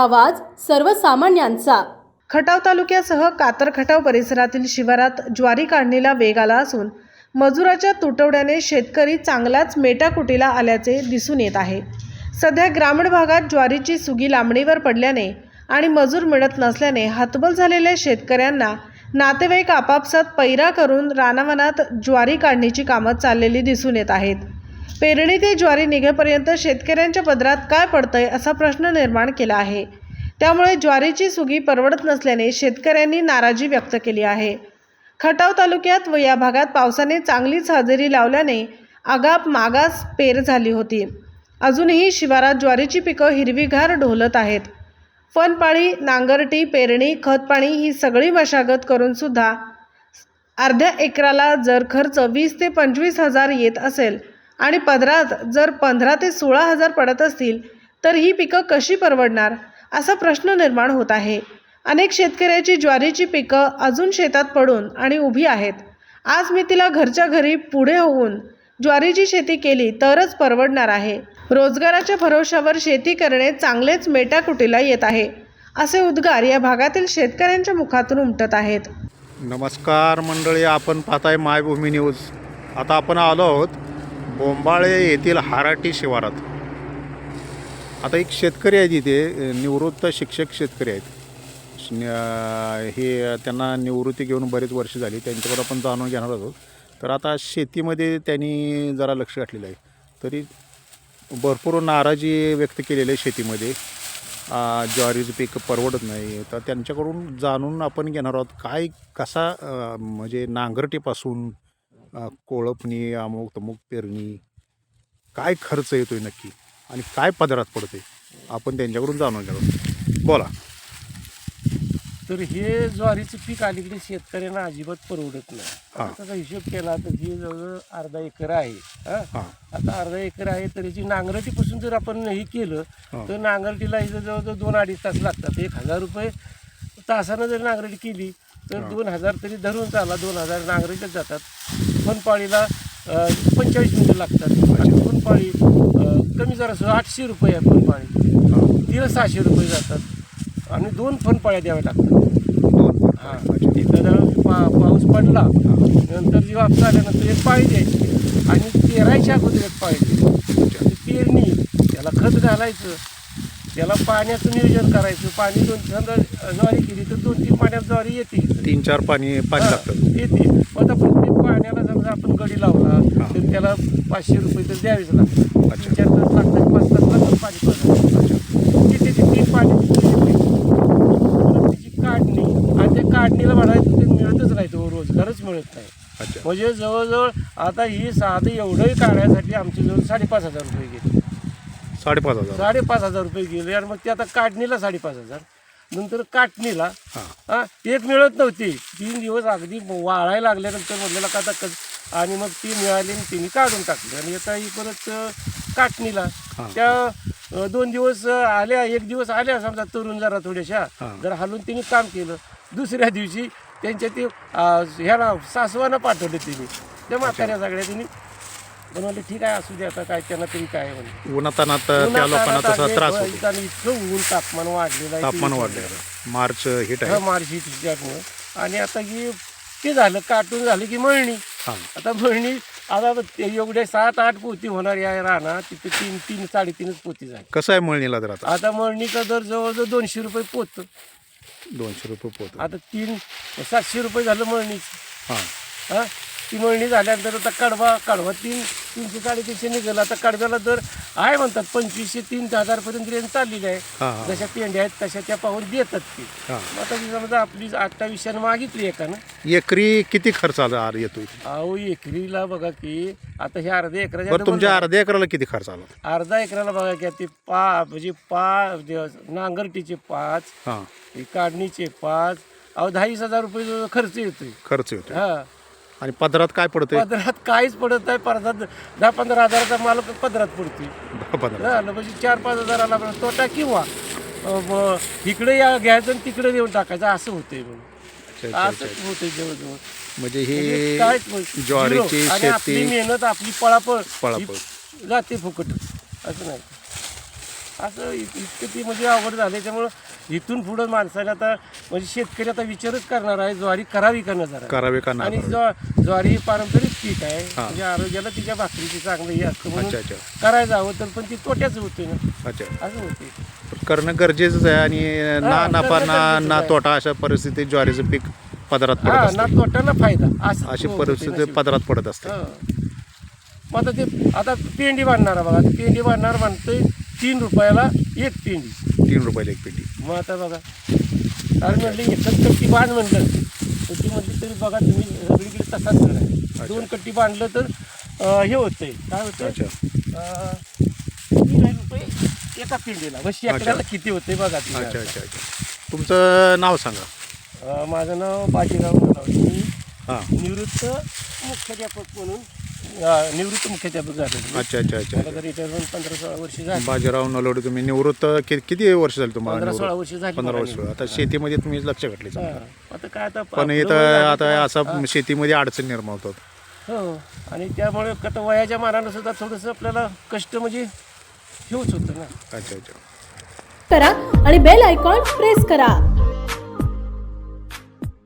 आवाज सर्वसामान्यांचा. खटाव तालुक्यासह कातर खटाव परिसरातील शिवारात ज्वारी काढणीला वेग आला असून मजुराच्या तुटवड्याने शेतकरी चांगलाच मेटाकुटीला आल्याचे दिसून येत आहे. सध्या ग्रामीण भागात ज्वारीची सुगी लांबणीवर पडल्याने आणि मजूर मिळत नसल्याने हतबल झालेल्या शेतकऱ्यांना नातेवाईक आपापसात पैरा करून रानावनात ज्वारी काढणीची कामं चाललेली दिसून येत आहेत. पेरणी ते ज्वारी निघेपर्यंत शेतकऱ्यांच्या पदरात काय पडतंय असा प्रश्न निर्माण केला आहे. त्यामुळे ज्वारीची सुगी परवडत नसल्याने शेतकऱ्यांनी नाराजी व्यक्त केली आहे. खटाव तालुक्यात व या भागात पावसाने चांगलीच हजेरी लावल्याने आगाप मागास पेर झाली होती. अजूनही शिवारात ज्वारीची पिकं हिरवीगार ढोलत आहेत. फनपाळी नांगरटी पेरणी खतपाणी ही सगळी मशागत करून सुद्धा अर्ध्या एकराला जर खर्च वीस ते पंचवीस हजार येत असेल आणि पदरात जर पंधरा ते सोळा हजार पडत असतील तर ही पिकं कशी परवडणार? असा प्रश्न निर्माण होत आहे. अनेक शेतकऱ्याची ज्वारीची पिकं अजून शेतात पडून आणि उभी आहेत. आज मी तिला घरच्या घरी पुढे होऊन ज्वारीची शेती केली तरच परवडणार आहे. रोजगाराच्या भरोशावर शेती करणे चांगलेच मेटाकुटीला येत आहे असे उद्गार या भागातील शेतकऱ्यांच्या मुखातून उमटत आहेत. नमस्कार मंडळी आपण पाहताय मायभूमी न्यूज. आता आपण आलो आहोत बोंबाळे येथील हाराटी शिवारात. आता एक शेतकरी आहे तिथे निवृत्त शिक्षक शेतकरी आहेत. हे त्यांना निवृत्ती घेऊन बरेच वर्ष झाली त्यांच्याकडे आपण जाणून घेणार आहोत. तर आता शेतीमध्ये त्यांनी जरा लक्ष घातलेलं आहे. तरी भरपूर नाराजी व्यक्त केलेली आहे शेतीमध्ये. ज्वारीचं पीक परवडत नाही. तर त्यांच्याकडून जाणून आपण घेणार आहोत काय कसा म्हणजे नांगरटीपासून कोळपणी अमुक तमुक पेरणी काय खर्च येतो आहे नक्की आणि काय पदरात पडते आपण त्यांच्याकडून जाणून आहोत बोला. तर हे ज्वारीचं पीक अलीकडे शेतकऱ्यांना अजिबात परवडत नाही. त्याचा हिशोब केला तर हे जवळ अर्धा एकर आहे आता अर्धा एकर आहे तर याची नांगरटीपासून जर आपण हे केलं. तर नांगरटीला इथं जवळजवळ दोन अडीच तास लागतात. एक हजार रुपये तासानं जर नांगरटी केली तर. दोन हजार तरी धरून चाला दोन हजार नांगरटीच जातात. फनपाळीला पंचेचाळीस मिनिटं लागतात. आणि फनपाळी कमी जरा आठशे रुपये आहे फनपाळी तिला सहाशे रुपये जातात. आणि दोन फनपाळ्या द्याव्या लागतात. हा. तिथं पा पाऊस पडला नंतर जी वापस आल्यानंतर एक पाळी द्यायची. आणि पेरायच्या अगोदर एक पाळी द्यायची. ती पेरणी त्याला खत घालायचं त्याला पाण्याचं नियोजन करायचं. पाणी दोन समजा ज्वारी केली तर दोन तीन पाण्यात ज्वारी येते. तीन चार पाणी पाणी लागतं. येते. मग आता प्रत्येक पाण्याला समजा आपण गडी लावला. तर त्याला पाचशे रुपये तर द्यावेच लागतात. तीन चार तास लागतात पाच तास लागतात पाणी पडायला तिथे तीन पाणी त्याची काढणी आणि त्या काढणीला म्हणायचं ते मिळतच नाही तो रोजगारच मिळत नाही. म्हणजे जवळजवळ आता ही साधं एवढंही काढण्यासाठी आमचे जवळ साडेपाच हजार रुपये गेले. साडेपाच हजार. साडेपाच हजार रुपये गेले आणि मग ते आता काढणीला साडेपाच हजार. नंतर काटणीला. हां. एक मिळत नव्हती. तीन दिवस अगदी वाळायला लागल्यानंतर म्हटलेला का कस आणि मग ती मिळाली आणि तिने काढून टाकली. आणि आता ही परत काटणीला. त्या दोन दिवस आल्या एक दिवस आल्या समजा तरुण जरा थोड्याशा. जरा हलून तिने काम केलं. दुसऱ्या दिवशी त्यांच्या ते ह्याला सासवानं पाठवले तिने. त्या म्हाताऱ्या सगळ्या तिने पण म्हणले ठीक आहे असू दे आता काय त्यांना तरी काय आहे म्हणे उन्हातानात त्या लोकांना तसा त्रास होतो. इतकं ऊन तापमान वाढलेलं आहे तापमान वाढले मार्च हिट हा आहे मार्च त्यामुळं. आणि आता की ते झालं काटून झालं की मळणी. हां. आता मळणी आता ते एवढे सात आठ पोती होणार या राहणार तिथे तीन तीन साडेतीनच पोती झाली. कसं आहे मळणीला तर आता? आता मळणीचा दर जवळजवळ दोनशे रुपये पोत. दोनशे रुपये पोत. आता तीन सातशे रुपये झालं मळणीच. हां. हा? ती मळणी झाल्यानंतर आता कडवा कडवा तीन तीनशे साडेतीनशे निघाला. आता कडव्याला दर आहे म्हणतात पंचवीसशे तीन हजारपर्यंत रेंज चाललेली आहे. जशा पेंड्या आहेत तशा त्या पाहून देतात ते. मग आता समजा आपली अठ्ठावीसशेनं मागितली एकानं एकरी किती खर्च आला आर येतोय? अहो एकरीला बघा की आता हे अर्ध्या एकराच्या तुमच्या. अर्ध्या एकराला किती खर्च आला? अर्धा एकराला बघा की ते पा म्हणजे पा नांगरटीचे पाच काढणीचे पाच. अहो दहावीस हजार रुपये खर्च येतोय. खर्च येतोय. हा. आणि पदरात काय पडतंय पदरात काहीच पडत नाही पदरात दहा पंधरा हजाराचा माल पदरात पडतोय झालं म्हणजे चार पाच हजाराला पण तोटा किंवा अं, इकडे या घ्यायचं आणि तिकडे देऊन टाकायचं असं होतंय अच्छा, अच्छा. असंच होतंय जवळजवळ म्हणजे म्हणजे ही नाही. ज्वारीची Zero. आणि आपली शेती मेहनत आपली पळापळ पळापळ. ही जाते फुकट असं नाही असं इत- इतकं ती म्हणजे आवड झाली त्यामुळं इथून पुढं माणसाला आता म्हणजे शेतकरी आता विचारच करणार आहे ज्वारी करावी का न जरा करावे का आणि नाही ज्वा- ज्वारी ही पारंपरिक पीक आहे. म्हणजे आरोग्याला तिच्या भाकरीची चांगलं हे असतं म्हणून अच्छा हवं तर पण ती तोट्याचं होते ना. अच्छा. असं होते. करणं गरजेचंच आहे आणि ना नफा ना गरजेचंच ना आहे. तोटा अशा परिस्थितीत ज्वारीचं पीक पदरात पडत हा असते. ना तोटा ना फायदा. असं अशी होते परिस्थिती नशीब. पदरात पडत असते. हा. मग आता ते आता पेंडी बांधणार बघा. पेंडी बांधणार म्हणतोय तीन रुपयाला एक पेंडी. तीन रुपयाला एक पेटी मग आता बघा. कारण म्हटलं एकच कट्टी बांध म्हणलं तर ती म्हटली तरी बघा तुम्ही सगळीकडे तसाच आहे. दोन कट्टी बांधलं तर हे होतंय. काय अं, तीन रुपये एका पेंडीला. मग शेकड्याला किती होते बघा तुमचं नाव सांगा. माझं नाव बाजीराव. मी हां. निवृत्त मुख्याध्यापक म्हणून अं, निवृत्त मुख्याध्यापक झालो अच्छा अच्छा अच्छा. मला रिटायरमेंट पंधरा सोळा वर्ष झाली. बाजीराव नलोडे तुम्ही निवृत्त कि- किती वर्ष झाली तुम्हाला पंधरा सोळा निवृत्त? वर्ष झाली पंधरा वर्ष. आता शेतीमध्ये तुम्ही लक्ष घातले हा. आता काय आता पण इथं आता असं शेतीमध्ये अडचण निर्माण होतात. हो. आणि त्यामुळे आता वयाच्या मानानं सुद्धा थोडंसं आपल्याला कष्ट म्हणजे हेच होतं ना. अच्छा अच्छा. करा आणि बेल आयकॉन प्रेस करा.